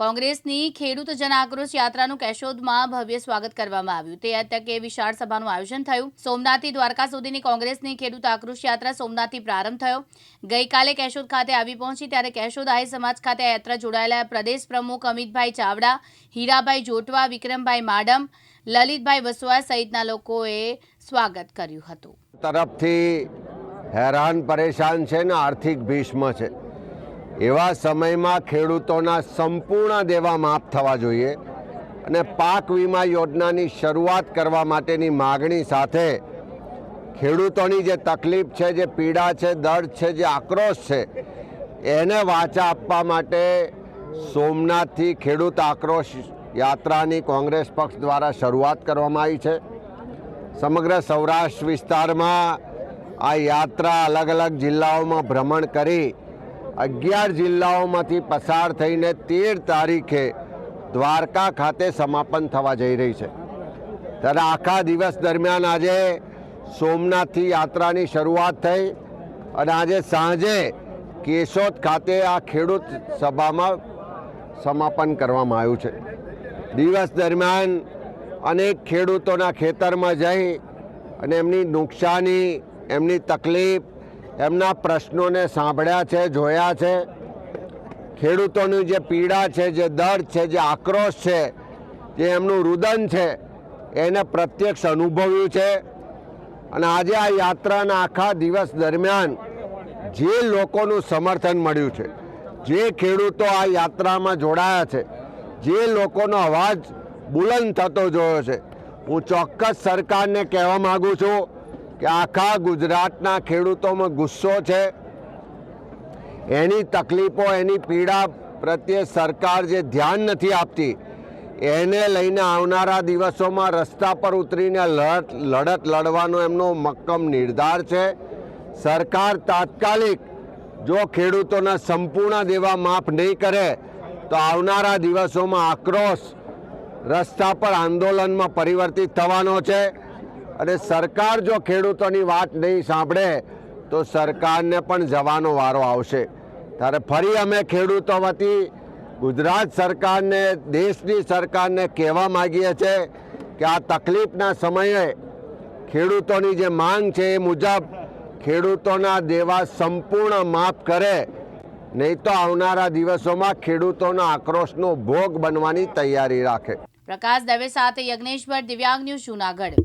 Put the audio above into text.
કોંગ્રેસની ખેડૂત જનાક્રોશ યાત્રાનું કેશોદમાં ભવ્ય સ્વાગત કરવામાં આવ્યું. તે તકે વિશાળ સભાનું આયોજન થયું. સોમનાથથી દ્વારકા સુધીની કોંગ્રેસની ખેડૂત આક્રોશ યાત્રા સોમનાથથી પ્રારંભ થયો. ગઈકાલે કેશોદ ખાતે આવી પહોંચી ત્યારે કેશોદ આહી સમાજ ખાતે યાત્રા જોડાયેલા પ્રદેશ પ્રમુખ અમિતભાઈ ચાવડા, હીરાભાઈ જોટવા, વિક્રમભાઈ માડમ, લલિતભાઈ વસવા સહિતના લોકોએ સ્વાગત કર્યું હતું. તરફથી હેરાન પરેશાન છે ને આર્થિક ભીષ્મ છે. એવા સમયમાં ખેડૂતોના સંપૂર્ણ દેવા માફ થવા જોઈએ અને પાક વીમા યોજનાની શરૂઆત કરવા માટેની માગણી સાથે ખેડૂતોની જે તકલીફ છે, જે પીડા છે, દર્દ છે, જે આક્રોશ છે, એને વાચા આપવા માટે સોમનાથથી ખેડૂત આક્રોશ યાત્રાની કોંગ્રેસ પક્ષ દ્વારા શરૂઆત કરવામાં આવી છે. સમગ્ર સૌરાષ્ટ્ર વિસ્તારમાં આ યાત્રા અલગ અલગ જિલ્લાઓમાં ભ્રમણ કરી અગિયાર જિલ્લાઓમાંથી પસાર થઈને તેર તારીખે દ્વારકા ખાતે સમાપન થવા જઈ રહી છે. ત્યારે આખા દિવસ દરમિયાન આજે સોમનાથથી યાત્રાની શરૂઆત થઈ અને આજે સાંજે કેશોદ ખાતે આ ખેડૂત સભામાં સમાપન કરવામાં આવ્યું છે. દિવસ દરમિયાન અનેક ખેડૂતોના ખેતરમાં જઈ અને એમની નુકસાની, એમની તકલીફ એમના પ્રશ્નોને સાંભળ્યા છે, જોયા છે. ખેડૂતોની જે પીડા છે, જે દર્દ છે, જે આક્રોશ છે, જે એમનું રુદન છે, એને પ્રત્યક્ષ અનુભવ્યું છે. અને આજે આ યાત્રાના આખા દિવસ દરમિયાન જે લોકોનું સમર્થન મળ્યું છે, જે ખેડૂતો આ યાત્રામાં જોડાયા છે, જે લોકોનો અવાજ બુલંદ થતો જોયો છે, હું ચોક્કસ સરકારને કહેવા માગું છું કે આખા ગુજરાતના ખેડૂતોમાં ગુસ્સો છે. એની તકલીફો, એની પીડા પ્રત્યે સરકાર જે ધ્યાન નથી આપતી, એને લઈને આવનારા દિવસોમાં રસ્તા પર ઉતરીને લડત લડત લડવાનો એમનો મક્કમ નિર્ધાર છે. સરકાર તાત્કાલિક જો ખેડૂતોના સંપૂર્ણ દેવા માફ નહીં કરે, તો આવનારા દિવસોમાં આક્રોશ રસ્તા પર આંદોલનમાં પરિવર્તિત થવાનો છે. અને સરકાર જો ખેડૂતોની વાત નહીં સાંભળે, તો સરકારને પણ જવાનો વારો આવશે. ત્યારે ફરી અમે ખેડૂતો વતી ગુજરાત સરકારને, દેશની સરકારને કહેવા માગીએ છીએ કે આ તકલીફના સમયે ખેડૂતોની જે માંગ છે એ મુજબ ખેડૂતોના દેવા સંપૂર્ણ માફ કરે. નહીં તો આવનારા દિવસોમાં ખેડૂતોના આક્રોશનો ભોગ બનવાની તૈયારી રાખે. પ્રકાશ દવે સાથે યજ્ઞેશ્વર ભટ્ટ દિવ્યાંગ ન્યૂઝ જૂનાગઢ.